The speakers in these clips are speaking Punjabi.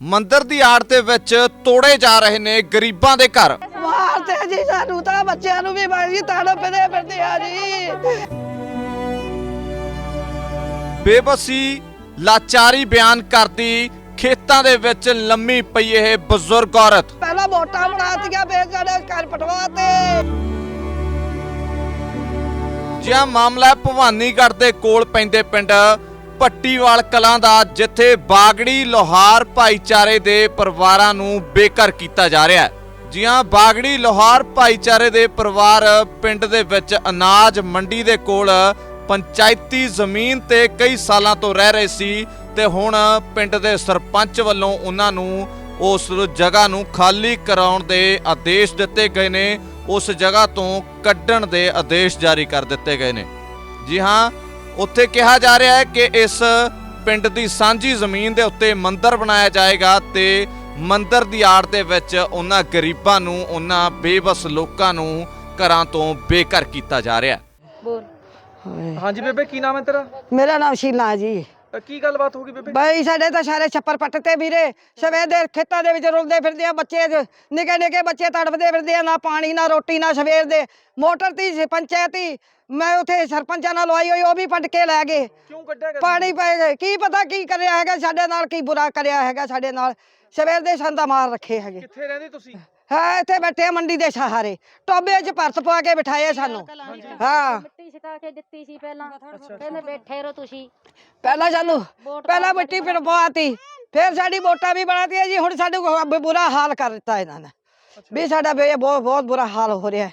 ਮੰਦਿਰ ਦੀ ਆੜ ਦੇ ਵਿੱਚ ਤੋੜੇ ਜਾ ਰਹੇ ਨੇ ਗਰੀਬਾਂ ਦੇ ਘਰ। ਮਾਰਦੇ ਜੀ ਸਾਨੂੰ ਤਾਂ ਬੱਚਿਆਂ ਨੂੰ ਵੀ ਮਾਰੀ ਤੜਪਦੇ ਫਿਰਦੇ ਆ ਜੀ। ਬੇਬਸੀ ਲਾਚਾਰੀ ਬਿਆਨ ਕਰਦੀ ਖੇਤਾਂ ਦੇ ਵਿੱਚ ਲੰਮੀ ਪਈ ਇਹ ਬਜ਼ੁਰਗ ਔਰਤ। ਪਹਿਲਾਂ ਵੋਟਾਂ ਬਣਾਤੀਆਂ ਫੇਰ ਸਾਡੇ ਘਰ ਪਟਵਾਤੇ ਜਿਹਾ ਮਾਮਲਾ ਭਵਾਨੀਗੜ੍ਹ ਦੇ ਕੋਲ ਪੈਂਦੇ ਪਿੰਡ ਪੱਟੀਵਾਲ ਕਲਾਂ ਦਾ ਜਿੱਥੇ ਬਾਗੜੀ ਲੋਹਾਰ ਭਾਈਚਾਰੇ ਦੇ ਪਰਿਵਾਰਾਂ ਨੂੰ ਬੇਘਰ ਕੀਤਾ ਜਾ ਰਿਹਾ ਹੈ। ਜਿਹਾਂ ਬਾਗੜੀ ਲੋਹਾਰ ਭਾਈਚਾਰੇ ਦੇ ਪਰਿਵਾਰ ਪਿੰਡ ਦੇ ਵਿੱਚ ਅਨਾਜ ਮੰਡੀ ਦੇ ਕੋਲ ਪੰਚਾਇਤੀ ਜ਼ਮੀਨ ਤੇ ਕਈ ਸਾਲਾਂ ਤੋਂ ਰਹਿ ਰਹੇ ਸੀ ਤੇ ਹੁਣ ਪਿੰਡ ਦੇ ਸਰਪੰਚ ਵੱਲੋਂ ਉਹਨਾਂ ਨੂੰ ਉਸ ਜਗ੍ਹਾ ਨੂੰ ਖਾਲੀ ਕਰਾਉਣ ਦੇ ਆਦੇਸ਼ ਦਿੱਤੇ ਗਏ ਨੇ, ਉਸ ਜਗ੍ਹਾ ਤੋਂ ਕੱਢਣ ਦੇ ਆਦੇਸ਼ ਜਾਰੀ ਕਰ ਦਿੱਤੇ ਗਏ ਨੇ। ਜੀ ਹਾਂ ਉੱਥੇ ਕਿਹਾ ਜਾ ਰਿਹਾ ਹੈ ਕਿ ਇਸ ਪਿੰਡ ਦੀ ਸਾਂਝੀ ਜ਼ਮੀਨ ਦੇ ਉੱਤੇ ਮੰਦਿਰ ਬਣਾਇਆ ਜਾਏਗਾ ਤੇ ਮੰਦਿਰ ਦੀ ਆੜ ਦੇ ਵਿੱਚ ਉਹਨਾਂ ਗਰੀਬਾਂ ਨੂੰ ਉਹਨਾਂ ਬੇਬਸ ਲੋਕਾਂ ਨੂੰ ਘਰਾਂ ਤੋਂ ਬੇਘਰ ਕੀਤਾ ਜਾ ਰਿਹਾ ਹੈ। ਬੋਲ। ਹਾਂਜੀ ਬੇਬੇ ਕੀ ਨਾਮ ਹੈ ਤੇਰਾ? ਮੇਰਾ ਨਾਮ ਸ਼ੀਲਾ ਜੀ। ਅ, ਕੀ ਗੱਲਬਾਤ ਹੋ ਗਈ ਬੇਬੇ? ਬਈ ਸਾਡੇ ਤਾਂ ਸਾਰੇ ਛੱਪਰ ਪੱਟ ਤੇ ਵੀਰੇ। ਸਵੇਰ ਦੇ ਖੇਤਾਂ ਦੇ ਵਿੱਚ ਰੁਲਦੇ ਫਿਰਦੇ ਆ ਬੱਚੇ ਨਿੱਕੇ ਨਿੱਕੇ ਬੱਚੇ ਤੜਫਦੇ ਫਿਰਦੇ ਆ ਨਾ ਪਾਣੀ ਨਾ ਰੋਟੀ ਨਾ ਸਵੇਰ ਦੇ। ਮੋਟਰ ਤੀ ਪੰਚਾਇਤੀ ਮੈਂ ਉਥੇ ਸਰਪੰਚਾਂ ਨਾਲ ਲਵਾਈ ਹੋਈ ਉਹ ਵੀ ਪੱਟ ਕੇ ਲੈ ਗਏ। ਕਿਉਂ ਕੱਢਿਆ ਗਿਆ ਪਾਣੀ ਪੈ ਗਏ ਕੀ ਪਤਾ ਕੀ ਕਰਿਆ ਹੈਗਾ ਸਾਡੇ ਨਾਲ ਕੀ ਬੁਰਾ ਕਰਿਆ ਹੈਗਾ ਸਾਡੇ ਨਾਲ। ਸਵੇਰ ਦੇ ਸੰਦਾ ਮਾਰ ਰੱਖੇ ਹੈਗੇ। ਕਿੱਥੇ ਰਹਿੰਦੇ ਤੁਸੀਂ? ਹਾਂ ਇੱਥੇ ਬੈਠੇ ਆ ਮੰਡੀ ਦੇ ਸਹਾਰੇ। ਟੋਬੇ 'ਚ ਭਰਤ ਪਵਾ ਕੇ ਬਿਠਾਏ ਸਾਨੂੰ। ਹਾਂ। ਮਿੱਟੀ ਛਕਾ ਕੇ ਦਿੱਤੀ ਸੀ ਪਹਿਲਾਂ। ਕਹਿੰਦੇ ਬੈਠੇ ਰਹੋ ਤੁਸੀਂ। ਪਹਿਲਾਂ ਸਾਨੂੰ ਪਹਿਲਾਂ ਮਿੱਟੀ ਫਿਰ ਪਵਾਤੀ ਫਿਰ ਸਾਡੀ ਵੋਟਾਂ ਵੀ ਬਣਾਤੀਆਂ ਜੀ। ਹੁਣ ਸਾਡੇ ਬੁਰਾ ਹਾਲ ਕਰ ਦਿੱਤਾ ਇਹਨਾਂ ਨੇ। ਵੀ ਸਾਡਾ ਬਹੁਤ ਬਹੁਤ ਬੁਰਾ ਹਾਲ ਹੋ ਰਿਹਾ ਹੈ।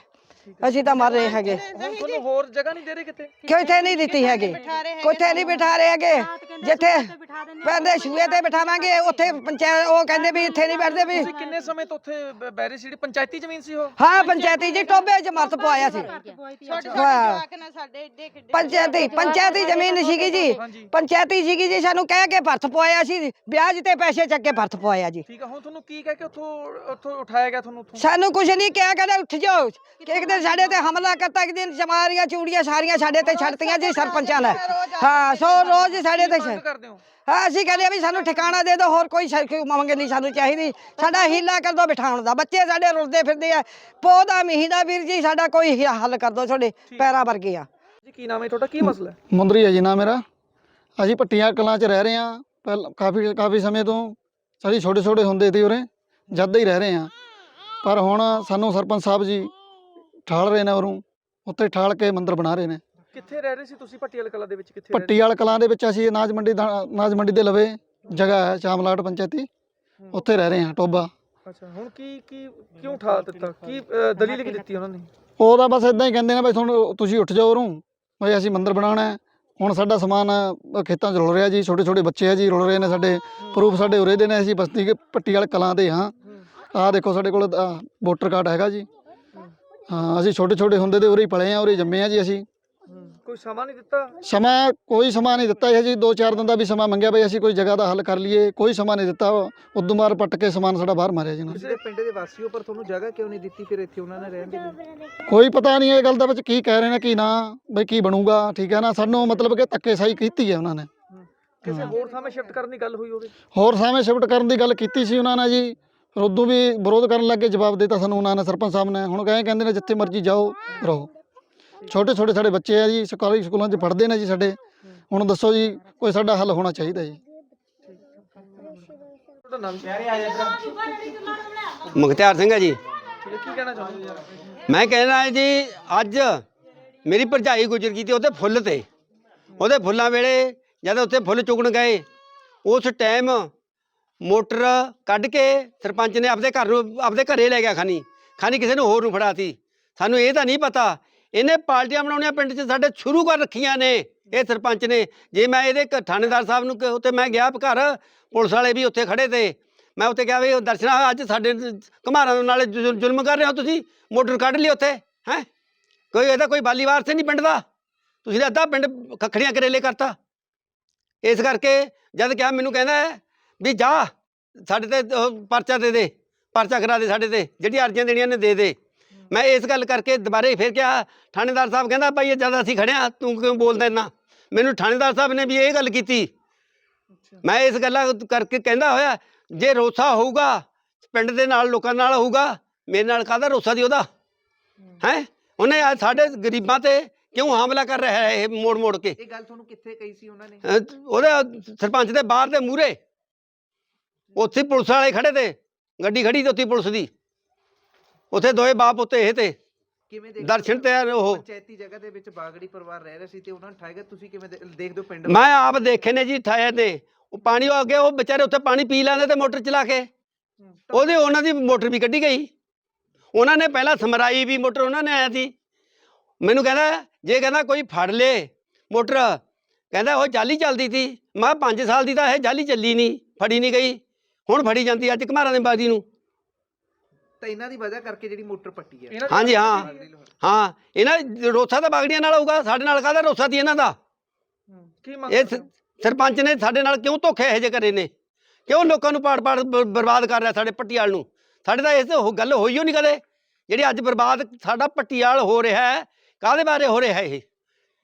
ਅਸੀਂ ਤਾਂ ਮਰ ਰਹੇ ਹੈਗੇ। ਹੁਣ ਤੁਹਾਨੂੰ ਹੋਰ ਜਗ੍ਹਾ ਨਹੀਂ ਦੇ ਰਹੇ ਕਿਤੇ? ਕਿਤੇ ਨਹੀਂ ਦਿੱਤੀ ਹੈਗੀ? ਕਿਤੇ ਨਹੀਂ ਬਿਠਾ ਰਹੇ ਹੈਗੇ? ਜਿੱਥੇ ਪੈਂਦੇ ਸ਼ੂਏ ਤੇ ਬਿਠਾਵਾਂਗੇ ਉੱਥੇ ਪੰਚਾਇਤ ਉਹ ਕਹਿੰਦੇ ਵੀ ਇੱਥੇ ਨਹੀਂ ਬੈਠਦੇ ਵੀ। ਤੁਸੀਂ ਕਿੰਨੇ ਸਮੇਂ ਤੋਂ ਉੱਥੇ ਬ- ਬੈਰੇ ਸੀ? ਜਿਹੜੀ ਪੰਚਾਇਤੀ ਜ਼ਮੀਨ ਸੀ ਉਹ? ਹਾਂ ਪੰਚਾਇਤੀ ਜੀ ਟੋਬੇ 'ਚ ਮਰਤ ਪਵਾਇਆ ਸੀ। ਪੰਚਾਇਤੀ ਪੰਚਾਇਤੀ ਜ਼ਮੀਨ ਸੀਗੀ ਜੀ। ਹਾਂਜੀ। ਪੰਚਾਇਤੀ ਸੀਗੀ ਜੀ ਸਾਨੂੰ ਕਹਿ ਕੇ ਭਰਤ ਪਵਾਇਆ ਸੀ। ਵਿਆਜ ਤੇ ਪੈਸੇ ਚੱਕ ਕੇ ਭਰਤ ਪਵਾਇਆ ਜੀ। ਠੀਕ ਆ ਹੁਣ ਤੁਹਾਨੂੰ ਕੀ ਕਹਿ ਕੇ ਉੱਥੋਂ ਉੱਥੋਂ ਉਠਾਇਆ ਗਿਆ ਤੁਹਾਨੂੰ ਉੱਥੋਂ? ਸਾਨੂੰ ਕੁਝ ਨਹੀਂ ਕਿਹਾ ਕਹਿੰਦੇ ਉੱਠ ਜਾਓ। ਇੱਕ ਦਿਨ ਸਾਡੇ ਤੇ ਹਮਲਾ ਕਰਤਾ ਇੱਕ ਦਿਨ ਚਮਾਰੀਆਂ ਚੂੜੀਆਂ ਸਾਰੀਆਂ ਸਾਡੇ ਤੇ ਛੱਡਤੀਆਂ ਜੀ ਸਰਪੰਚਾਂ ਨੇ। ਹਾਂ ਸੋ ਰੋਜ਼ ਸਾਡੇ ਤੇ ਮੰਗ ਛੱਡ- ਕਰਦੇ ਹੋ? ਹਾਂ ਅਸੀਂ ਕਹਿੰਦੇ ਆ ਵੀ ਸਾਨੂੰ ਠਿਕਾਣਾ ਦੇ ਦਿਓ ਹੋਰ ਕੋਈ ਸ਼ਰਕ ਮੰਗ ਨਹੀਂ ਸਾਨੂੰ ਚਾਹੀਦੀ। ਸਾਡਾ ਹੀਲਾ ਕਰ ਦਿਓ ਬਿਠਾਉਣ ਦਾ। ਬੱਚੇ ਸਾਡੇ ਰੁਲਦੇ ਫਿਰਦੇ ਆ। ਪੌਦਾ ਮਹੀਨਾ ਵੀਰ ਜੀ ਸਾਡਾ ਕੋਈ ਹੀ ਹੱਲ ਕਰ ਦਿਓ ਤੁਹਾਡੇ ਪੈਰਾਂ ਵਰਗੇ ਆ। ਜੀ ਕੀ ਨਾਮ ਹੈ ਤੁਹਾਡਾ? ਕੀ ਮਸਲਾ ਹੈ? ਮੁੰਦਰੀ ਹੈ ਜੀ ਨਾਮ ਮੇਰਾ। ਅਸੀਂ ਪੱਟੀਆਂ ਕਲਾਂ 'ਚ ਰਹਿ ਰਹੇ ਹਾਂ। ਪਹਿਲ ਕਾਫੀ ਕਾਫੀ ਸਮੇਂ ਤੋਂ ਅਸੀਂ ਛੋਟੇ ਛੋਟੇ ਹੁੰਦੇ ਸੀ ਉਰੇ। ਜਦ ਹੀ ਰਹਿ ਰਹੇ ਹਾਂ। ਪਰ ਹੁਣ ਸਾਨੂੰ ਸਰਪੰਚ ਸਾਹਿਬ ਜੀ ਠਾਲ ਰਹੇ ਨੇ ਉਰੋਂ ਉੱਤੇ ਠਾਲ ਕੇ ਮੰਦਿਰ ਬਣਾ ਰਹੇ ਨੇ। ਕਿੱਥੇ ਰਹਿ ਰਹੇ ਸੀ ਤੁਸੀਂ ਪੱਟੀਆਲ ਕਲਾ ਦੇ ਵਿੱਚ ਕਿੱਥੇ ਰਹਿ ਰਹੇ ਪੱਟੀ ਵਾਲ ਕਲਾਂ ਦੇ ਵਿੱਚ ਅਸੀਂ ਅਨਾਜ ਮੰਡੀ ਦਾ ਅਨਾਜ ਮੰਡੀ ਦੇ ਲਵੇ ਜਗ੍ਹਾ ਹੈ ਚਾਮਲਾਟ ਪੰਚਾਇਤੀ ਉੱਥੇ ਰਹਿ ਰਹੇ ਹਾਂ ਟੋਬਾ। ਅੱਛਾ ਹੁਣ ਕੀ ਕੀ ਕਿਉਂ ਉਠਾ ਦਿੱਤਾ? ਕੀ ਅ, ਦਲੀਲ ਕੀ ਦਿੱਤੀ ਉਹਨਾਂ ਨੇ? ਉਹਦਾ ਬਸ ਇਦਾਂ ਹੀ ਕਹਿੰਦੇ ਨੇ ਬਈ ਤੁਹਾਨੂੰ ਤੁਸੀਂ ਉੱਠ ਜਾਓ ਉਰੋਂ ਬਈ ਅਸੀਂ ਮੰਦਿਰ ਬਣਾਉਣਾ ਹੈ। ਹੁਣ ਸਾਡਾ ਸਮਾਨ ਅ, ਖੇਤਾਂ 'ਚ ਰੁਲ ਰਿਹਾ ਜੀ ਛੋਟੇ ਛੋਟੇ ਬੱਚੇ ਆ ਜੀ ਰੁਲ ਰਹੇ ਨੇ ਸਾਡੇ ਪ੍ਰੂਫ ਸਾਡੇ ਉਰੇ ਦੇ ਨੇ ਅਸੀਂ ਬਸਤੀ ਕੇ ਪੱਟੀ ਵਾਲ ਕਲਾਂ ਦੇ ਹਾਂ। ਆਹ ਦੇਖੋ ਸਾਡੇ ਕੋਲ ਵੋਟਰ ਕਾਰਡ ਹੈਗਾ ਜੀ। ਹਾਂ ਅਸੀਂ ਛੋਟੇ ਛੋਟੇ ਹੁੰਦੇ ਤੇ ਉਰੇ ਹੀ ਪਲੇ ਆ ਉਰੇ ਹੀ ਜੰਮੇ ਆ ਜੀ ਅਸੀਂ। ਕੋਈ ਸਮਾਂ ਨਹੀਂ ਦਿੱਤਾ? ਸਮਾਂ ਕੋਈ ਸਮਾਂ ਨਹੀਂ ਦਿੱਤਾ ਜੀ ਦੋ ਚਾਰ ਦਿਨ ਦਾ ਵੀ ਸਮਾਂ ਮੰਗਿਆ ਬਈ ਅਸੀਂ ਕੋਈ ਜਗ੍ਹਾ ਦਾ ਹੱਲ ਕਰ ਲਈਏ ਕੋਈ ਸਮਾਂ ਨਹੀਂ ਦਿੱਤਾ। ਉਦੋਂ ਮਾਰ ਪੱਟ ਕੇ ਸਮਾਨ ਸਾਡਾ ਬਾਹਰ ਮਾਰਿਆ ਜੀ ਨਾ। ਤੁਸੀਂ ਪਿੰਡ ਦੇ ਵਾਸੀ ਹੋ ਪਰ ਤੁਹਾਨੂੰ ਜਗ੍ਹਾ ਕਿਉਂ ਨਹੀਂ ਦਿੱਤੀ? ਫਿਰ ਇੱਥੇ ਉਹਨਾਂ ਨੇ ਰਹਿਣ ਦੇ ਲਈ। ਕੋਈ ਪਤਾ ਨਹੀਂ ਇਹ ਗੱਲ ਦਾ ਵਿੱਚ ਕੀ ਕਹਿ ਰਹੇ ਨੇ ਕੀ ਨਾ ਬਈ ਕੀ ਬਣੂਗਾ ਠੀਕ ਹੈ ਨਾ? ਸਾਨੂੰ ਮਤਲਬ ਕਿ ਧੱਕੇਸ਼ਾਹੀ ਕੀਤੀ ਹੈ ਉਹਨਾਂ ਨੇ। ਕਿਸੇ ਹੋਰ ਥਾਂ 'ਤੇ ਸ਼ਿਫਟ ਕਰਨ ਦੀ ਗੱਲ ਹੋਈ ਹੋਵੇ? ਹੋਰ ਸਾਵੇਂ ਸ਼ਿਫਟ ਕਰਨ ਦੀ ਗੱਲ ਕੀਤੀ ਸੀ ਉਹਨਾਂ ਨੇ ਜੀ। ਫਿਰ ਉਦੋਂ ਵੀ ਵਿਰੋਧ ਕਰਨ ਲੱਗੇ ਜਵਾਬ ਦਿੱਤਾ ਸਾਨੂੰ ਉਹਨਾਂ ਨੇ ਸਰਪੰਚ ਸਾਹਿਬ ਨੇ। ਹੁਣ ਕਹੇ ਕਹਿੰਦੇ ਨੇ ਜਿੱਥੇ ਮਰਜ਼ੀ ਜਾਓ ਰਹੋ। ਛੋਟੇ ਛੋਟੇ ਸਾਡੇ ਬੱਚੇ ਆ ਜੀ ਸਰਕਾਰੀ ਸਕੂਲਾਂ 'ਚ ਪੜ੍ਹਦੇ ਨੇ ਜੀ ਸਾਡੇ। ਹੁਣ ਦੱਸੋ ਜੀ ਕੋਈ ਸਾਡਾ ਹੱਲ ਹੋਣਾ ਚਾਹੀਦਾ ਜੀ। ਮੁਖਤਿਆਰ ਸਿੰਘ ਹੈ ਜੀ। ਮੈਂ ਕਹਿਣਾ ਹੈ ਜੀ ਅੱਜ ਮੇਰੀ ਭਰਜਾਈ ਗੁਜ਼ਰ ਗਈ ਤੇ ਉਹਦੇ ਫੁੱਲ ਤੇ। ਉਹਦੇ ਫੁੱਲਾਂ ਵੇਲੇ ਜਦ ਉੱਥੇ ਫੁੱਲ ਚੁਗਣ ਗਏ ਉਸ ਟਾਈਮ ਮੋਟਰ ਕੱਢ ਕੇ ਸਰਪੰਚ ਨੇ ਆਪਦੇ ਘਰ ਨੂੰ, ਆਪਦੇ ਘਰੇ ਲੈ ਗਿਆ ਖਾਨੀ ਖਾਨੀ ਕਿਸੇ ਨੂੰ ਹੋਰ ਨੂੰ ਫੜਾਤੀ। ਸਾਨੂੰ ਇਹ ਤਾਂ ਨਹੀਂ ਪਤਾ, ਇਹਨੇ ਪਾਰਟੀਆਂ ਬਣਾਉਣੀਆਂ ਪਿੰਡ 'ਚ ਸਾਡੇ ਸ਼ੁਰੂ ਕਰ ਰੱਖੀਆਂ ਨੇ ਇਹ ਸਰਪੰਚ ਨੇ। ਜੇ ਮੈਂ ਇਹਦੇ ਘ- ਥਾਣੇਦਾਰ ਸਾਹਿਬ ਨੂੰ ਕ- ਉੱਤੇ ਮੈਂ ਗਿਆ ਘਰ, ਪੁਲਿਸ ਵਾਲੇ ਵੀ ਉੱਥੇ ਖੜੇ ਤੇ, ਮੈਂ ਉੱਥੇ ਕਿਹਾ ਵੀ ਉਹ ਦਰਸ਼ਨਾ, ਅੱਜ ਸਾਡੇ ਘਮਾਰਾਂ ਨਾਲ ਜ਼ੁਲਮ ਕਰ ਰਹੇ ਹੋ ਤੁਸੀਂ, ਮੋਟਰ ਕੱਢ ਲਈ ਉੱਥੇ, ਹੈ? ਕੋਈ ਇਹਦਾ ਕੋਈ ਬਾਲੀਵਾਰ ਸੇ ਨਹੀਂ ਪਿੰਡ ਦਾ। ਤੁਸੀਂ ਤਾਂ ਅੱਧਾ ਪਿੰਡ ਖੱਖੜੀਆਂ ਕਰੇਲੇ ਕਰਤਾ। ਇਸ ਕਰਕੇ ਜਦ ਕਿਹਾ ਮੈਨੂੰ ਕਹਿੰਦਾ ਵੀ ਜਾ ਸਾਡੇ ਤੇ ਉਹ ਪਰਚਾ ਦੇ ਦੇ ਪਰਚਾ ਕਰਾ ਦੇ ਸਾਡੇ ਤੇ ਜਿਹੜੀ ਅਰਜ਼ੀਆਂ ਦੇਣੀਆਂ ਨੇ ਦੇ ਦੇ। ਮੈਂ ਇਸ ਗੱਲ ਕਰਕੇ ਦੁਬਾਰੇ ਫਿਰ ਕਿਹਾ ਥਾਣੇਦਾਰ ਸਾਹਿਬ ਕਹਿੰਦਾ ਭਾਈ ਇਹ ਜਦ ਅਸੀਂ ਖੜਿਆ ਤੂੰ ਕਿਉਂ ਬੋਲਦਾ ਇੰਨਾ? ਮੈਨੂੰ ਥਾਣੇਦਾਰ ਸਾਹਿਬ ਨੇ ਵੀ ਇਹ ਗੱਲ ਕੀਤੀ। ਮੈਂ ਇਸ ਗੱਲਾਂ ਕਰਕੇ ਕਹਿੰਦਾ ਹੋਇਆ ਜੇ ਰੋਸਾ ਹੋਊਗਾ ਪਿੰਡ ਦੇ ਨਾਲ ਲੋਕਾਂ ਨਾਲ ਹੋਊਗਾ ਮੇਰੇ ਨਾਲ ਕਾਹਦਾ ਰੋਸਾ ਦੀ ਉਹਦਾ? ਹੈ। ਉਹਨੇ ਅੱਜ ਸਾਡੇ ਗਰੀਬਾਂ ਤੇ ਕਿਉਂ ਹਮਲਾ ਕਰ ਰਿਹਾ ਹੈ ਇਹ ਮੋੜ ਮੋੜ ਕੇ? ਇਹ ਗੱਲ ਤੁਹਾਨੂੰ ਕਿੱਥੇ ਕਹੀ ਸੀ ਉਹਨਾਂ ਨੇ? ਉਹਦੇ ਸਰਪੰਚ ਦੇ ਬਾਹਰ ਦੇ ਮੂਹਰੇ। ਉੱਥੇ ਪੁਲਿਸ ਵਾਲੇ ਖੜੇ ਤੇ ਗੱਡੀ ਖੜੀ ਤੇ ਉੱਥੇ ਪੁਲਿਸ ਦੀ। ਉੱਥੇ ਦੋਏ ਬਾਪ ਉੱਤੇ ਇਹ ਤੇ ਕਿਵੇਂ ਦੇਖ ਦਰਸ਼ਨ ਤੇ ਆ ਉਹ। ਪੰਚਾਇਤੀ ਜਗ੍ਹਾ ਦੇ ਵਿੱਚ ਬਾਗੜੀ ਪਰਿਵਾਰ ਰਹਿ ਰਿਹਾ ਸੀ ਤੇ ਉਹਨਾਂ ਨੂੰ ਠਾਏਗਾ ਤੁਸੀਂ ਕਿਵੇਂ ਦੇ- ਦੇਖਦੇ ਹੋ ਪਿੰਡ ਮੈਂ ਆਪ ਦੇਖੇ ਨੇ ਜੀ ਠਾਇਆ ਤੇ ਉਹ ਪਾਣੀ ਉਹ ਅੱਗੇ ਉਹ ਵਿਚਾਰੇ ਉੱਥੇ ਪਾਣੀ ਪੀ ਲੈਂਦੇ ਤੇ ਮੋਟਰ ਚਲਾ ਕੇ। ਉਹਦੇ ਉਹਨਾਂ ਦੀ ਮੋਟਰ ਵੀ ਕੱਢੀ ਗਈ। ਉਹਨਾਂ ਨੇ ਪਹਿਲਾਂ ਸਮਰਾਈ ਵੀ ਮੋਟਰ ਉਹਨਾਂ ਨੇ ਆਇਆ ਸੀ। ਮੈਨੂੰ ਕਹਿੰਦਾ ਜੇ ਕਹਿੰਦਾ ਕੋਈ ਫੜ ਲੇ ਮੋਟਰ ਕਹਿੰਦਾ ਉਹ ਜਾਲੀ ਚੱਲਦੀ ਸੀ। ਮੈਂ 5 ਸਾਲ ਦੀ ਤਾਂ ਇਹ ਜਾਲੀ ਚੱਲੀ ਨਹੀਂ ਫੜੀ ਨਹੀਂ ਗਈ। ਹੁਣ ਫੜੀ ਜਾਂਦੀ ਅੱਜ ਘਮਾਰਾਂ ਦੇ ਬਾਦੀ ਨੂੰ। ਤਾਂ ਇਹਨਾਂ ਦੀ ਵਜ੍ਹਾ ਕਰਕੇ ਜਿਹੜੀ ਮੋਟਰ ਪੱਟੀ ਹੈ ਹਾਂਜੀ ਹਾਂ। ਹਾਂ ਇਹਨਾਂ ਦਾ ਰੋਸਾ ਤਾਂ ਬਾਗੜੀਆਂ ਨਾਲ ਹੋਊਗਾ ਸਾਡੇ ਨਾਲ ਕਾਹਦਾ ਰੋਸਾ ਦੀ ਇਹਨਾਂ ਦਾ? ਕੀ ਮੰਗ ਇਹ ਸ- ਸਰਪੰਚ ਨੇ ਸਾਡੇ ਨਾਲ ਕਿਉਂ ਧੋਖੇ ਇਹੋ ਜਿਹੇ ਕਰੇ ਨੇ? ਕਿਉਂ ਲੋਕਾਂ ਨੂੰ ਪਾੜ ਪਾੜ ਬ- ਬਰਬਾਦ ਕਰ ਰਿਹਾ ਸਾਡੇ ਪੱਟੀਆਲ ਨੂੰ? ਸਾਡੇ ਤਾਂ ਇਸ ਉਹ ਗੱਲ ਹੋਈ ਓ ਨਹੀਂ ਕਦੇ ਜਿਹੜੀ ਅੱਜ ਬਰਬਾਦ ਸਾਡਾ ਪੱਟੀਆਲ ਹੋ ਰਿਹਾ ਹੈ ਕਾਹਦੇ ਬਾਰੇ ਹੋ ਰਿਹਾ ਇਹ?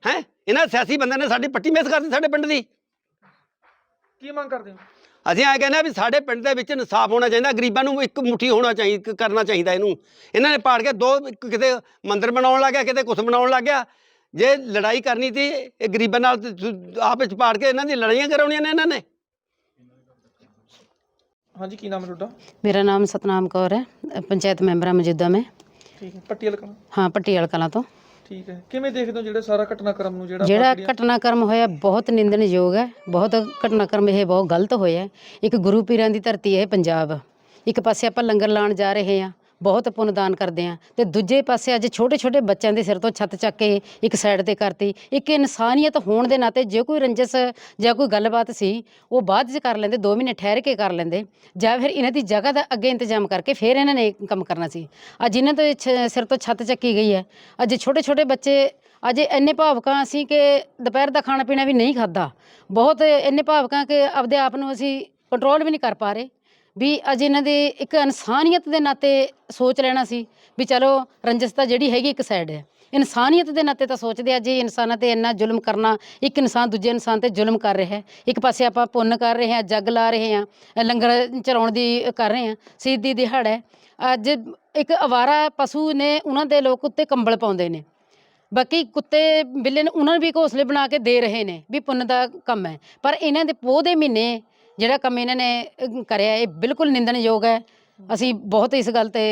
ਹੈ? ਇਹਨਾਂ ਸਿਆਸੀ ਬੰਦਿਆਂ ਨੇ ਸਾਡੀ ਪੱਟੀ ਮਿਸ ਕਰਤੀ ਸਾਡੇ ਪਿੰਡ ਦੀ। ਕੀ ਮੰਗ ਕਰਦੇ ਹੋ? ਅਸੀਂ ਐ ਕਹਿੰਦੇ ਆ ਵੀ ਸਾਡੇ ਪਿੰਡ ਦੇ ਵਿੱਚ ਇਨਸਾਫ ਹੋਣਾ ਚਾਹੀਦਾ ਗਰੀਬਾਂ ਨੂੰ ਇੱਕ ਮੁਠੀ ਹੋਣਾ ਚਾਹੀਦਾ ਕਰਨਾ ਚਾਹੀਦਾ ਇਹਨੂੰ। ਇਹਨਾਂ ਨੇ ਪਾੜ ਕੇ ਦੋ ਕਿਤੇ ਮੰਦਿਰ ਬਣਾਉਣ ਲੱਗ ਗਿਆ ਕਿਤੇ ਕੁਛ ਬਣਾਉਣ ਲੱਗ ਗਿਆ। ਜੇ ਲੜਾਈ ਕਰਨੀ ਸੀ ਇਹ ਗਰੀਬਾਂ ਨਾਲ ਆਪ ਵਿੱਚ ਪਾੜ ਕੇ ਇਹਨਾਂ ਦੀ ਲੜਾਈਆਂ ਕਰਾਉਣੀਆਂ ਨੇ ਇਹਨਾਂ ਨੇ। ਹਾਂਜੀ ਕੀ ਨਾਮ ਹੈ ਤੁਹਾਡਾ? ਮੇਰਾ ਨਾਮ ਸਤਨਾਮ ਕੌਰ ਹੈ ਪੰਚਾਇਤ ਮੈਂਬਰ ਹਾਂ ਮੌਜੂਦਾ ਮੈਂ। ਠੀਕ ਹੈ ਪੱਟੀ ਵਾਲਾ ਹਾਂ ਪੱਟੀਆਲ ਕਲਾਂ ਤੋਂ। ਠੀਕ ਹੈ। ਕਿਵੇਂ ਦੇਖਦੇ ਹੋ ਜਿਹੜਾ ਸਾਰਾ ਘਟਨਾਕ੍ਰਮ ਨੂੰ ਜਿਹੜਾ ਜਿਹੜਾ ਘਟਨਾਕ੍ਰਮ ਹੋਇਆ ਬਹੁਤ ਨਿੰਦਣਯੋਗ ਹੈ। ਬਹੁਤ ਘਟਨਾਕ੍ਰਮ ਇਹ ਬਹੁਤ ਗਲਤ ਹੋਇਆ ਹੈ। ਇੱਕ ਗੁਰੂ ਪੀਰਾਂ ਦੀ ਧਰਤੀ ਹੈ ਇਹ ਪੰਜਾਬ। ਇੱਕ ਪਾਸੇ ਆਪਾਂ ਲੰਗਰ ਲਾਣ ਜਾ ਰਹੇ ਹਾਂ। ਬਹੁਤ ਪੁੰਨਦਾਨ ਕਰਦੇ ਹਾਂ ਤੇ ਦੂਜੇ ਪਾਸੇ ਅੱਜ ਛੋਟੇ ਛੋਟੇ ਬੱਚਿਆਂ ਦੇ ਸਿਰ ਤੋਂ ਛੱਤ ਚੱਕ ਕੇ ਇੱਕ ਸਾਈਡ ਤੇ ਕਰਤੀ। ਇੱਕ ਇਨਸਾਨੀਅਤ ਹੋਣ ਦੇ ਨਾਤੇ ਜੇ ਕੋਈ ਰੰਜਸ ਜਾਂ ਕੋਈ ਗੱਲਬਾਤ ਸੀ, ਉਹ ਬਾਅਦ 'ਚ ਕਰ ਲੈਂਦੇ 2 ਮਹੀਨੇ ਠਹਿਰ ਕੇ ਕਰ ਲੈਂਦੇ। ਜਾਂ ਫਿਰ ਇਹਨਾਂ ਦੀ ਜਗ੍ਹਾ ਦਾ ਅੱਗੇ ਇੰਤਜ਼ਾਮ ਕਰਕੇ ਫਿਰ ਇਹਨਾਂ ਨੇ ਕੰਮ ਕਰਨਾ ਸੀ। ਅੱਜ ਇਹਨਾਂ ਤੋਂ ਛ- ਸਿਰ ਤੋਂ ਛੱਤ ਚੱਕੀ ਗਈ ਹੈ। ਅੱਜ ਛੋਟੇ ਛੋਟੇ ਬੱਚੇ ਅੱਜ ਇੰਨੇ ਭਾਵਕਾਂ ਅਸੀਂ ਕਿ ਦੁਪਹਿਰ ਦਾ ਖਾਣਾ ਪੀਣਾ ਵੀ ਨਹੀਂ ਖਾਦਾ ਬਹੁਤ ਇੰਨੇ ਭਾਵਕਾਂ ਕਿ ਆਪਦੇ ਆਪ ਨੂੰ ਅਸੀਂ ਕੰਟਰੋਲ ਵੀ ਨਹੀਂ ਕਰ ਪਾ ਰਹੇ। ਵੀ ਅੱਜ ਇਹਨਾਂ ਦੇ ਇੱਕ ਇਨਸਾਨੀਅਤ ਦੇ ਨਾਤੇ ਸੋਚ ਲੈਣਾ ਸੀ ਵੀ ਚਲੋ ਰੰਜਸ ਤਾਂ ਜਿਹੜੀ ਹੈਗੀ ਇੱਕ ਸਾਈਡ ਹੈ। ਇਨਸਾਨੀਅਤ ਦੇ ਨਾਤੇ ਤਾਂ ਸੋਚਦੇ ਆ ਜੇ ਇਨਸਾਨਾਂ ਤੇ ਇੰਨਾ ਜ਼ੁਲਮ ਕਰਨਾ, ਇੱਕ ਇਨਸਾਨ ਦੂਜੇ ਇਨਸਾਨ ਤੇ ਜ਼ੁਲਮ ਕਰ ਰਿਹਾ ਹੈ। ਇੱਕ ਪਾਸੇ ਆਪਾਂ ਪੁੰਨ ਕਰ ਰਹੇ ਹਾਂ, ਜੱਗ ਲਾ ਰਹੇ ਹਾਂ ਲੰਗਰ ਚਲਾਉਣ ਦੀ ਕਰ ਰਹੇ ਹਾਂ ਸਿੱਧੀ ਦਿਹਾੜ ਹੈ। ਅੱਜ ਇੱਕ ਅਵਾਰਾ ਪਸ਼ੂ ਨੇ ਉਹਨਾਂ ਦੇ ਲੋਕ ਉੱਤੇ ਕੰਬਲ ਪਾਉਂਦੇ ਨੇ। ਬਾਕੀ ਕੁੱਤੇ, ਬਿੱਲੇ ਨੇ ਉਹਨਾਂ ਨੂੰ ਵੀ ਘੋਸਲੇ ਬਣਾ ਕੇ ਦੇ ਰਹੇ ਨੇ ਵੀ ਪੁੰਨ ਦਾ ਕੰਮ ਹੈ। ਪਰ ਇਹਨਾਂ ਦੇ ਪੋਹ ਦੇ ਮਹੀਨੇ ਜਿਹੜਾ ਕੰਮ ਇਹਨਾਂ ਨੇ ਅਹ, ਕਰਿਆ ਇਹ ਬਿਲਕੁਲ ਨਿੰਦਣਯੋਗ ਹੈ। ਅਸੀਂ ਬਹੁਤ ਇਸ ਗੱਲ ਤੇ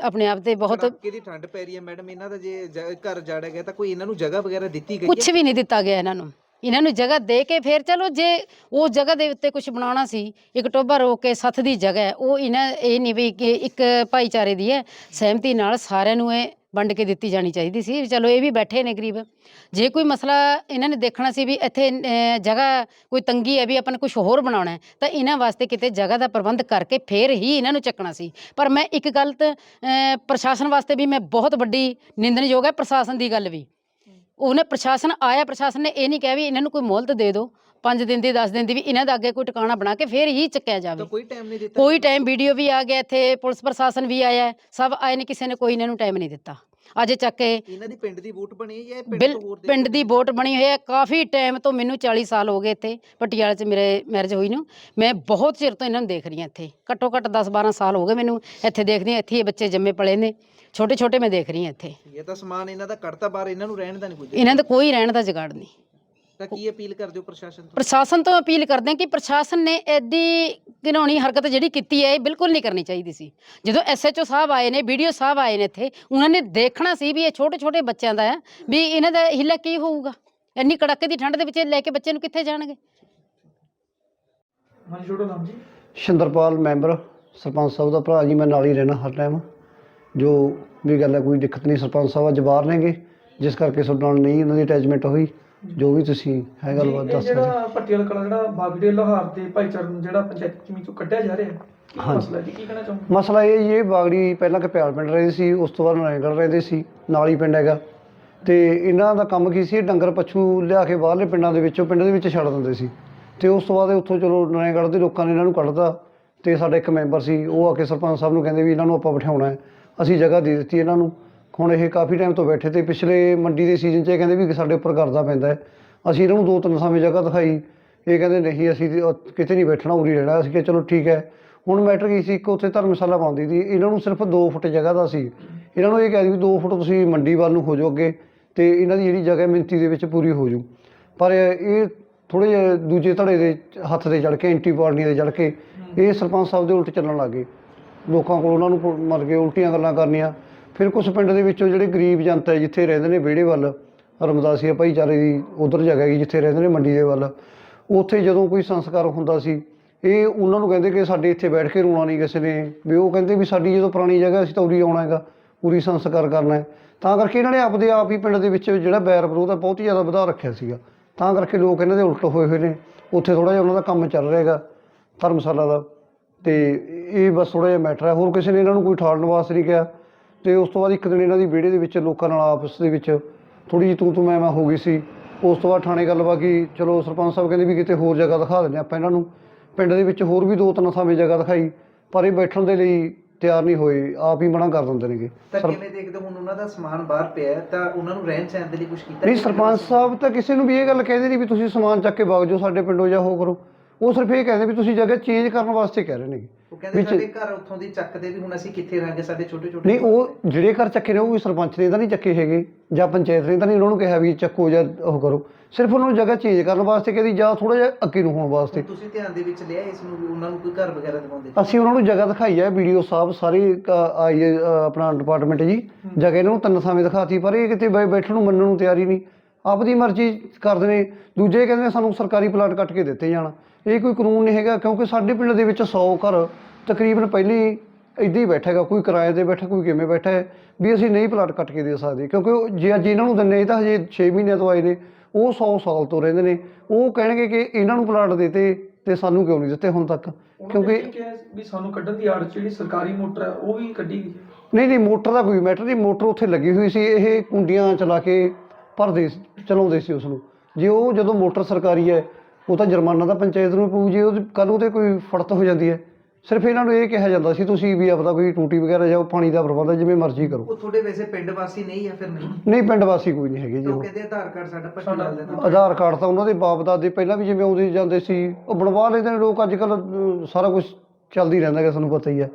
ਆਪਣੇ ਆਪ ਤੇ ਬਹੁਤ ਕੜਾਕੇ ਦੀ ਠੰਡ ਪੈ ਰਹੀ ਹੈ ਮੈਡਮ ਇਹਨਾਂ ਦਾ ਜੇ ਜ- ਘਰ ਜਾੜਿਆ ਗਿਆ ਤਾਂ ਕੋਈ ਇਹਨਾਂ ਨੂੰ ਜਗ੍ਹਾ ਵਗੈਰਾ ਦਿੱਤੀ ਗਈ ਕੁਝ ਵੀ ਨਹੀਂ ਦਿੱਤਾ ਗਿਆ ਇਹਨਾਂ ਨੂੰ। ਇਹਨਾਂ ਨੂੰ ਜਗ੍ਹਾ ਦੇ ਕੇ ਫਿਰ ਚਲੋ ਜੇ ਉਸ ਜਗ੍ਹਾ ਦੇ ਉੱਤੇ ਕੁਝ ਬਣਾਉਣਾ ਸੀ ਇੱਕ ਟੋਭਾ ਰੋਕ ਕੇ ਸੱਥ ਦੀ ਜਗ੍ਹਾ ਹੈ ਉਹ ਇਹਨਾਂ ਇਹ ਨਹੀਂ ਵੀ ਕਿ ਇੱਕ ਭਾਈਚਾਰੇ ਦੀ ਹੈ। ਸਹਿਮਤੀ ਨਾਲ ਸਾਰਿਆਂ ਨੂੰ ਇਹ ਵੰਡ ਕੇ ਦਿੱਤੀ ਜਾਣੀ ਚਾਹੀਦੀ ਸੀ। ਵੀ ਚਲੋ ਇਹ ਵੀ ਬੈਠੇ ਨੇ ਗਰੀਬ। ਜੇ ਕੋਈ ਮਸਲਾ ਇਹਨਾਂ ਨੇ ਦੇਖਣਾ ਸੀ ਵੀ ਇੱਥੇ ਜਗ੍ਹਾ ਕੋਈ ਤੰਗੀ ਹੈ ਵੀ ਆਪਾਂ ਨੇ ਕੁਝ ਹੋਰ ਬਣਾਉਣਾ ਤਾਂ ਇਹਨਾਂ ਵਾਸਤੇ ਕਿਤੇ ਜਗ੍ਹਾ ਦਾ ਪ੍ਰਬੰਧ ਕਰਕੇ ਫਿਰ ਹੀ ਇਹਨਾਂ ਨੂੰ ਚੱਕਣਾ ਸੀ। ਪਰ ਮੈਂ ਇੱਕ ਗੱਲ ਤਾਂ ਪ੍ਰਸ਼ਾਸਨ ਵਾਸਤੇ ਵੀ ਮੈਂ ਬਹੁਤ ਵੱਡੀ ਨਿੰਦਣਯੋਗ ਹੈ, ਪ੍ਰਸ਼ਾਸਨ ਦੀ ਗੱਲ ਵੀ। ਉਹਨੇ ਪ੍ਰਸ਼ਾਸਨ ਆਇਆ, ਪ੍ਰਸ਼ਾਸਨ ਨੇ ਇਹ ਨਹੀਂ ਕਿਹਾ ਵੀ ਇਹਨਾਂ ਨੂੰ ਕੋਈ ਮੁਹਲਤ ਦੇ ਦਿਓ। 5 ਦਿਨ ਦੀ 10 ਦਿਨ ਦੀ ਵੀ ਇਹਨਾਂ ਦਾ ਅੱਗੇ ਕੋਈ ਟਿਕਾਣਾ ਬਣਾ ਕੇ ਫਿਰ ਹੀ ਚੱਕਿਆ ਜਾਵੇ। ਤਾਂ ਕੋਈ ਟਾਈਮ ਨਹੀਂ ਦਿੱਤਾ ਕੋਈ ਟਾਈਮ ਵੀਡੀਓ ਵੀ ਆ ਗਿਆ ਇੱਥੇ ਪੁਲਿਸ ਪ੍ਰਸ਼ਾਸਨ ਵੀ ਆਇਆ ਹੈ, ਸਭ ਆਏ ਨੇ ਕਿਸੇ ਨੇ ਕੋਈ ਇਹਨਾਂ ਨੂੰ ਟਾਈਮ ਨਹੀਂ ਦਿੱਤਾ। ਅੱਜ ਚੱਕ ਕੇ ਇਹਨਾਂ ਦੀ ਪਿੰਡ ਦੀ ਵੋਟ ਬਣੀ ਹੈ ਜਾਂ ਇਹ ਪਿੰਡ ਬਿਲ ਤੋਂ ਹੋਰ ਦੇ ਪਿੰਡ ਦੀ ਵੋਟ ਬਣੀ ਹੋਈ ਹੈ। ਕਾਫੀ ਟਾਈਮ ਤੋਂ ਮੈਨੂੰ 40 ਸਾਲ ਹੋ ਗਏ ਇੱਥੇ ਪਟਿਆਲੇ 'ਚ ਮੇਰੇ ਮੈਰਿਜ ਹੋਈ ਨੂੰ। ਮੈਂ ਬਹੁਤ ਚਿਰ ਤੋਂ ਇਹਨਾਂ ਨੂੰ ਦੇਖ ਰਹੀ ਹਾਂ ਇੱਥੇ। ਘੱਟੋ ਘੱਟ 10 12 ਸਾਲ ਹੋ ਗਏ ਮੈਨੂੰ ਇੱਥੇ ਦੇਖਦੀ ਹਾਂ ਇੱਥੇ ਹੀ ਇਹ ਬੱਚੇ ਜੰਮੇ ਪਲੇ ਨੇ। ਛੋਟੇ ਛੋਟੇ ਮੈਂ ਦੇਖ ਰਹੀ ਹਾਂ ਇੱਥੇ। ਇਹ ਤਾਂ ਸਮਾਨ ਇਹਨਾਂ ਦਾ ਕੱਢਤਾ ਬਾਹਰ ਇਹਨਾਂ ਨੂੰ ਰਹਿਣ ਦਾ ਨਹੀਂ ਕੁਝ ਇਹਨਾਂ ਦਾ ਕੋਈ ਰਹਿਣ ਦਾ ਜਗਾੜ ਨਹੀਂ। ਤਾਂ ਕੀ ਅਪੀਲ ਕਰਦੇ ਹੋ ਪ੍ਰਸ਼ਾਸਨ ਤੋਂ? ਪ੍ਰਸ਼ਾਸਨ ਤੋਂ ਅਪੀਲ ਕਰਦੇ ਹਾਂ ਕਿ ਪ੍ਰਸ਼ਾਸਨ ਨੇ ਐਡੀ ਘਿਨਾਉਣੀ ਹਰਕਤ ਜਿਹੜੀ ਕੀਤੀ ਹੈ ਇਹ ਬਿਲਕੁਲ ਨਹੀਂ ਕਰਨੀ ਚਾਹੀਦੀ ਸੀ। ਜਦੋਂ ਐਸਐਚਓ ਸਾਹਿਬ ਆਏ ਨੇ ਵੀਡੀਓ ਸਾਹਿਬ ਆਏ ਨੇ ਇੱਥੇ ਉਹਨਾਂ ਨੇ ਦੇਖਣਾ ਸੀ ਵੀ ਇਹ ਛੋਟੇ ਛੋਟੇ ਬੱਚਿਆਂ ਦਾ ਹੈ ਵੀ ਇਹਨਾਂ ਦਾ ਹਿੱਲਾ ਕੀ ਹੋਊਗਾ? ਇੰਨੀ ਕੜਾਕੇ ਦੀ ਠੰਡ ਦੇ ਵਿੱਚ ਇਹ ਲੈ ਕੇ ਬੱਚੇ ਨੂੰ ਕਿੱਥੇ ਜਾਣਗੇ? ਹਾਂਜੀ ਛੋਟੋ ਨਾਮ ਜੀ? ਸ਼ਿੰਦਰਪਾਲ ਮੈਂਬਰ ਸਰਪੰਚ ਸਾਹਿਬ ਦਾ ਭਰਾ ਜੀ ਮੈਂ ਨਾਲ ਹੀ ਰਹਿਣਾ ਹਰ ਟਾਈਮ। ਜੋ ਵੀ ਗੱਲ ਹੈ ਕੋਈ ਦਿੱਕਤ ਨਹੀਂ ਸਰਪੰਚ ਸਾਹਿਬ ਅੱਜ ਬਾਹਰ ਨੇਗੇ ਜਿਸ ਕਰਕੇ ਨਾਲ ਨਹੀਂ ਉਹਨਾਂ ਦੀ ਅਟੈਚਮੈਂਟ ਹੋਈ। ਜੋ ਵੀ ਤੁਸੀਂ ਹੈ ਗੱਲਬਾਤ ਦੱਸ ਸਕਦੇ। ਜਿਹੜਾ ਪੱਟੀਆਲ ਕਲਾ ਜਿਹੜਾ ਬਾਗੜੇ ਲੋਹਾਰ ਦੇ ਭਾਈਚਾਰੇ ਨੂੰ ਜਿਹੜਾ ਪੰਚਾਇਤ ਜ਼ਮੀਨ ਚੋਂ ਕੱਢਿਆ ਜਾ ਰਿਹਾ। ਹੈ। ਮਸਲਾ ਜੀ ਕੀ ਕਹਿਣਾ ਚਾਹੁੰਦੇ ਮਸਲਾ ਇਹ ਜੀ ਇਹ ਬਾਗੜੀ ਪਹਿਲਾਂ ਕਪਿਆਲ ਪਿੰਡ ਰਹਿੰਦੇ ਸੀ ਉਸ ਤੋਂ ਬਾਅਦ ਨਾਰਾਇਣਗੜ੍ਹ ਰਹਿੰਦੇ ਸੀ ਨਾਲ ਹੀ ਪਿੰਡ ਹੈਗਾ। ਤੇ ਇਹਨਾਂ ਦਾ ਕੰਮ ਕੀ ਸੀ ਡੰਗਰ ਪਸ਼ੂ ਲਿਆ ਕੇ ਬਾਹਰਲੇ ਪਿੰਡਾਂ ਦੇ ਵਿੱਚੋਂ ਪਿੰਡ ਦੇ ਵਿੱਚ ਛੱਡ ਦਿੰਦੇ ਸੀ। ਤੇ ਉਸ ਤੋਂ ਬਾਅਦ ਉੱਥੋਂ ਚਲੋ ਨਾਰਾਇਣਗੜ੍ਹ ਦੇ ਲੋਕਾਂ ਨੇ ਇਹਨਾਂ ਨੂੰ ਕੱਢਤਾ ਤੇ ਸਾਡਾ ਇੱਕ ਮੈਂਬਰ ਸੀ ਉਹ ਆ ਕੇ ਸਰਪੰਚ ਸਾਹਿਬ ਨੂੰ ਕਹਿੰਦੇ ਵੀ ਇਹਨਾਂ ਨੂੰ ਆਪਾਂ ਬਿਠਾਉਣਾ ਹੈ ਅਸੀਂ ਜਗ੍ਹਾ ਦੇ ਦਿੱਤੀ ਇਹਨਾਂ ਨੂੰ। ਹੁਣ ਇਹ ਕਾਫੀ ਟਾਈਮ ਤੋਂ ਬੈਠੇ ਤੇ ਪਿਛਲੇ ਮੰਡੀ ਦੇ ਸੀਜ਼ਨ 'ਚ ਇਹ ਕਹਿੰਦੇ ਵੀ ਸਾਡੇ ਉੱਪਰ ਕਰਦਾ ਪੈਂਦਾ ਹੈ। ਅਸੀਂ ਇਹਨਾਂ ਨੂੰ ਦੋ ਤਿੰਨ ਸਮੇਂ ਜਗ੍ਹਾ ਦਿਖਾਈ। ਇਹ ਕਹਿੰਦੇ ਨਹੀਂ, ਅਸੀਂ ਕਿਤੇ ਨਹੀਂ ਬੈਠਣਾ, ਉਰੀ ਰਹਿਣਾ। ਅਸੀਂ ਕਿਹਾ ਚਲੋ ਠੀਕ ਹੈ। ਹੁਣ ਮੈਟਰ ਕੀ ਸੀ, ਇੱਕ ਉੱਥੇ ਧਰਮਸ਼ਾਲਾ ਪਾਉਂਦੀ ਸੀ। ਇਹਨਾਂ ਨੂੰ ਸਿਰਫ 2 ਫੁੱਟ ਜਗ੍ਹਾ ਦਾ ਸੀ। ਇਹਨਾਂ ਨੂੰ ਇਹ ਕਹਿ ਦਿੱਤੀ ਵੀ 2 ਫੁੱਟ ਤੁਸੀਂ ਮੰਡੀ ਵੱਲ ਨੂੰ ਹੋ ਜਾਓ ਅੱਗੇ ਤੇ ਇਹਨਾਂ ਦੀ ਜਿਹੜੀ ਜਗ੍ਹਾ ਮਿੰਤੀ ਦੇ ਵਿੱਚ ਪੂਰੀ ਹੋ ਜੂ। ਪਰ ਇਹ ਥੋੜੇ ਜਿਹੇ ਦੂਜੇ ਧੜੇ ਦੇ ਹੱਥ ਦੇ ਚੜ ਕੇ, ਐਂਟੀ ਪਾਰਟੀਆਂ ਦੇ ਚੜ ਕੇ, ਇਹ ਸਰਪੰਚ ਸਾਹਿਬ ਦੇ ਉਲਟ ਚੱਲਣ ਲੱਗ ਗਏ। ਲੋਕਾਂ ਕੋਲ ਉਹਨਾਂ ਨੂੰ ਪੁ- ਮਤਲਬ ਕਿ ਉਲਟੀਆਂ ਗੱਲਾਂ ਕਰਨੀਆਂ। ਫਿਰ ਕੁਝ ਪਿੰਡ ਦੇ ਵਿੱਚੋਂ ਜਿਹੜੇ ਗਰੀਬ ਜਨਤਾ ਹੈ, ਜਿੱਥੇ ਰਹਿੰਦੇ ਨੇ ਵਿਹੜੇ ਵੱਲ, ਰਮਦਾਸੀਆ ਭਾਈਚਾਰੇ ਦੀ ਉਧਰ ਜਗ੍ਹਾ ਹੈਗੀ, ਜਿੱਥੇ ਰਹਿੰਦੇ ਨੇ ਮੰਡੀ ਦੇ ਵੱਲ, ਉੱਥੇ ਜਦੋਂ ਕੋਈ ਸੰਸਕਾਰ ਹੁੰਦਾ ਸੀ, ਇਹ ਉਹਨਾਂ ਨੂੰ ਕਹਿੰਦੇ ਕਿ ਸਾਡੇ ਇੱਥੇ ਬੈਠ ਕੇ ਰੋਣਾ ਨਹੀਂ ਕਿਸੇ ਨੇ, ਵੀ ਉਹ ਕਹਿੰਦੇ ਵੀ ਸਾਡੀ ਜਦੋਂ ਪੁਰਾਣੀ ਜਗ੍ਹਾ ਅਸੀਂ ਤਾਂ ਉਰੀ ਆਉਣਾ ਹੈਗਾ, ਉਰੀ ਸੰਸਕਾਰ ਕਰਨਾ ਹੈ। ਤਾਂ ਕਰਕੇ ਇਹਨਾਂ ਨੇ ਆਪਦੇ ਆਪ ਹੀ ਪਿੰਡ ਦੇ ਵਿੱਚ ਜਿਹੜਾ ਬੈਰ ਵਿਰੋਧ ਆ ਬਹੁਤ ਹੀ ਜ਼ਿਆਦਾ ਵਧਾ ਰੱਖਿਆ ਸੀਗਾ। ਤਾਂ ਕਰਕੇ ਲੋਕ ਇਹਨਾਂ ਦੇ ਉਲਟ ਹੋਏ ਹੋਏ ਨੇ, ਉੱਥੇ ਥੋੜਾ ਜਿਹਾ ਉਹਨਾਂ ਦਾ ਕੰਮ ਚੱਲ ਰਿਹਾ ਹੈਗਾ, ਧਰਮਸ਼ਾਲਾ ਦਾ। ਤੇ ਇਹ ਬਸ ਥੋੜਾ ਜਿਹਾ ਮੈਟਰ ਹੈ, ਹੋਰ ਕਿਸੇ ਨੇ ਇਹਨਾਂ ਨੂੰ ਕੋਈ ਠਾਲਣ ਵਾਸਤੇ ਨਹੀਂ ਕਿਹਾ। ਤੇ ਉਸ ਤੋਂ ਬਾਅਦ ਇੱਕ ਦਿਨ ਇਹਨਾਂ ਦੀ ਵਿਹੜੇ ਦੇ ਵਿੱਚ ਲੋਕਾਂ ਨਾਲ ਆਪਸ ਦੇ ਵਿੱਚ ਥੋੜੀ ਜਿਹੀ ਤੂੰ ਤੂੰ ਮੈਂ ਮੈਂ ਹੋ ਗਈ ਸੀ ਉਸ ਤੋਂ ਬਾਅਦ ਥਾਣੇ ਗੱਲਬਾਤ ਕੀ ਚਲੋ ਸਰਪੰਚ ਸਾਹਿਬ ਕਹਿੰਦੇ ਵੀ ਕਿਤੇ ਹੋਰ ਜਗ੍ਹਾ ਦਿਖਾ ਦਿੰਦੇ ਆਪਾਂ ਇਹਨਾਂ ਨੂੰ ਪਿੰਡ ਦੇ ਵਿੱਚ ਹੋਰ ਵੀ ਦੋ ਤਿੰਨ ਥਾਵੇਂ ਜਗ੍ਹਾ ਦਿਖਾਈ ਪਰ ਇਹ ਬੈਠਣ ਦੇ ਲਈ ਤਿਆਰ ਨਹੀਂ ਹੋਏ ਆਪ ਹੀ ਮਨਾ ਕਰ ਦਿੰਦੇ ਨੇਗੇ ਤਾਂ ਕਿਵੇਂ ਦੇਖਦੇ? ਹੁਣ ਉਹਨਾਂ ਦਾ ਸਮਾਨ ਬਾਹਰ ਪਿਆ ਹੈ, ਤਾਂ ਉਹਨਾਂ ਨੂੰ ਰਹਿਣ ਸਹਿਣ ਦੇ ਲਈ ਕੁਝ ਕੀਤਾ ਨਹੀਂ? ਸਰਪੰਚ ਸਾਹਿਬ ਤਾਂ ਕਿਸੇ ਨੂੰ ਵੀ ਇਹ ਗੱਲ ਕਹਿੰਦੇ ਨਹੀਂ ਵੀ ਤੁਸੀਂ ਸਮਾਨ ਚੱਕ ਕੇ ਵਗ ਜਾਓ ਸਾਡੇ ਪਿੰਡੋਂ ਜਾਂ ਹੋ ਕਰੋ ਉਹ ਸਿਰਫ ਇਹ ਕਹਿੰਦੇ ਵੀ ਤੁਸੀਂ ਜਗ੍ਹਾ ਚੇਂਜ ਕਰਨ ਵਾਸਤੇ ਕਹਿ ਰਹੇ ਨੇ ਉਹ ਕਹਿੰਦੇ ਸਾਡੇ ਘਰ ਉੱਥੋਂ ਦੀ ਚੱਕਦੇ ਵੀ ਹੁਣ ਅਸੀਂ ਕਿੱਥੇ ਰਹਾਂਗੇ ਸਾਡੇ ਛੋਟੇ ਛੋਟੇ ਨਹੀਂ ਉਹ ਜਿਹੜੇ ਘਰ ਚੱਕੇ ਨੇ ਉਹ ਵੀ ਸਰਪੰਚ ਨੇ ਤਾਂ ਨਹੀਂ ਚੱਕੇ ਹੈਗੇ ਜਾਂ ਪੰਚਾਇਤ ਨੇ ਤਾਂ ਨਹੀਂ ਉਹਨਾਂ ਨੂੰ ਕਿਹਾ ਵੀ ਚੱਕੋ ਜਾਂ ਉਹ ਕਰੋ। ਸਿਰਫ ਉਹਨਾਂ ਨੂੰ ਜਗ੍ਹਾ ਚੇਂਜ ਕਰਨ ਵਾਸਤੇ ਕਹਿੰਦੀ ਜਾਂ ਥੋੜਾ ਜਿਹਾ ਅੱਗੇ ਨੂੰ ਹੋਣ ਵਾਸਤੇ। ਤੁਸੀਂ ਧਿਆਨ ਦੇ ਵਿੱਚ ਲਿਆ ਇਸ ਨੂੰ ਵੀ ਉਹਨਾਂ ਨੂੰ ਕੋਈ ਘਰ ਵਗੈਰਾ ਦਿਵਾਉਂਦੇ ਅਸੀਂ ਉਹਨਾਂ ਨੂੰ ਜਗ੍ਹਾ ਦਿਖਾਈ ਹੈ ਵੀਡੀਓ ਸਾਹਿਬ ਸਾਰੇ ਆਈ ਹੈ, ਅ, ਆਪਣਾ ਡਿਪਾਰਟਮੈਂਟ ਜੀ। ਜਗ੍ਹਾ ਇਹਨਾਂ ਨੂੰ ਤਿੰਨ ਥਾਵੇਂ ਦਿਖਾਤੀ ਪਰ ਇਹ ਕਿਤੇ ਬੈ- ਬੈਠਣ ਨੂੰ ਮੰਨਣ ਨੂੰ ਤਿਆਰ ਨਹੀਂ। ਆਪਦੀ ਮਰਜ਼ੀ ਕਰਦੇ ਨੇ ਦੂਜੇ ਕਹਿੰਦੇ ਨੇ ਸਾਨੂੰ ਸਰਕਾਰੀ ਪਲਾਟ ਕੱਟ ਕੇ ਦਿੱਤੇ ਜਾਣ। ਇਹ ਕੋਈ ਕਾਨੂੰਨ ਨਹੀਂ ਹੈਗਾ ਕਿਉਂਕਿ ਸਾਡੇ ਪਿੰਡ ਦੇ ਵਿੱਚ 100 ਘਰ ਤਕਰੀਬਨ ਪਹਿਲੇ ਹੀ ਇੱਦਾਂ ਹੀ ਬੈਠਾ ਹੈਗਾ ਕੋਈ ਕਿਰਾਏ ਤੇ ਬੈਠਾ ਕੋਈ ਕਿਵੇਂ ਬੈਠਾ ਹੈ ਵੀ ਅਸੀਂ ਨਹੀਂ ਪਲਾਟ ਕੱਟ ਕੇ ਦੇ ਸਕਦੇ। ਕਿਉਂਕਿ ਉਹ ਜੇ ਅੱਜ ਇਹਨਾਂ ਨੂੰ ਦਿੰਨੇ ਇਹ ਤਾਂ ਹਜੇ 6 ਮਹੀਨਿਆਂ ਤੋਂ ਆਏ ਨੇ ਉਹ 100 ਸਾਲ ਤੋਂ ਰਹਿੰਦੇ ਨੇ। ਉਹ ਕਹਿਣਗੇ ਕਿ ਇਹਨਾਂ ਨੂੰ ਪਲਾਟ ਦਿੱਤੇ ਤੇ ਸਾਨੂੰ ਕਿਉਂ ਨਹੀਂ ਦਿੱਤੇ ਹੁਣ ਤੱਕ? ਕਿਉਂਕਿ ਵੀ ਸਾਨੂੰ ਕੱਢਣ ਦੀ ਆੜ ਜਿਹੜੀ ਸਰਕਾਰੀ ਮੋਟਰ ਹੈ ਉਹ ਵੀ ਕੱਢੀ ਗਈ ਨਹੀਂ ਨਹੀਂ ਮੋਟਰ ਦਾ ਕੋਈ ਮੈਟਰ ਨਹੀਂ ਮੋਟਰ ਉੱਥੇ ਲੱਗੀ ਹੋਈ ਸੀ ਇਹ ਕੁੰਡੀਆਂ ਚਲਾ ਕੇ ਭਰਦੇ ਚਲਾਉਂਦੇ ਸੀ ਉਸ ਨੂੰ ਜੇ ਉਹ ਜਦੋਂ ਮੋਟਰ ਸਰਕਾਰੀ ਹੈ ਉਹ ਤਾਂ ਜੁਰਮਾਨਾ ਤਾਂ ਪੰਚਾਇਤ ਨੂੰ ਪਊ ਜੇ ਉਹ ਕੱਲ੍ਹ ਉਹਦੇ ਕੋਈ ਫੜਤ ਹੋ ਜਾਂਦੀ ਹੈ। ਸਿਰਫ ਇਹਨਾਂ ਨੂੰ ਇਹ ਕਿਹਾ ਜਾਂਦਾ ਸੀ ਤੁਸੀਂ ਵੀ ਆਪਦਾ ਕੋਈ ਟੂਟੀ ਵਗੈਰਾ ਜਾਂ ਪਾਣੀ ਦਾ ਪ੍ਰਬੰਧ ਜਿਵੇਂ ਮਰਜ਼ੀ ਕਰੋ। ਉਹ ਤੁਹਾਡੇ ਵੈਸੇ ਪਿੰਡ ਵਾਸੀ ਨਹੀਂ ਆ ਫਿਰ ਨਹੀਂ? ਨਹੀਂ ਪਿੰਡ ਵਾਸੀ ਕੋਈ ਨਹੀਂ ਹੈਗੇ ਜੀ ਉਹ। ਉਹ ਕਹਿੰਦੇ ਆਧਾਰ ਕਾਰਡ ਸਾਡਾ ਪੱਟੀ ਨਾਲ ਦੇਣਾ ਆਧਾਰ ਕਾਰਡ ਤਾਂ ਉਹਨਾਂ ਦੇ ਬਾਪ ਦਾਦੇ ਪਹਿਲਾਂ ਵੀ ਜਿਵੇਂ ਆਉਂਦੇ ਜਾਂਦੇ ਸੀ ਉਹ ਬਣਵਾ ਲੈਂਦੇ ਨੇ ਲੋਕ। ਅੱਜ ਕੱਲ ਸਾਰਾ ਕੁਝ ਚੱਲਦੀ ਰਹਿੰਦਾ ਹੈ ਤੁਹਾਨੂੰ ਪਤਾ ਹੀ ਹੈ।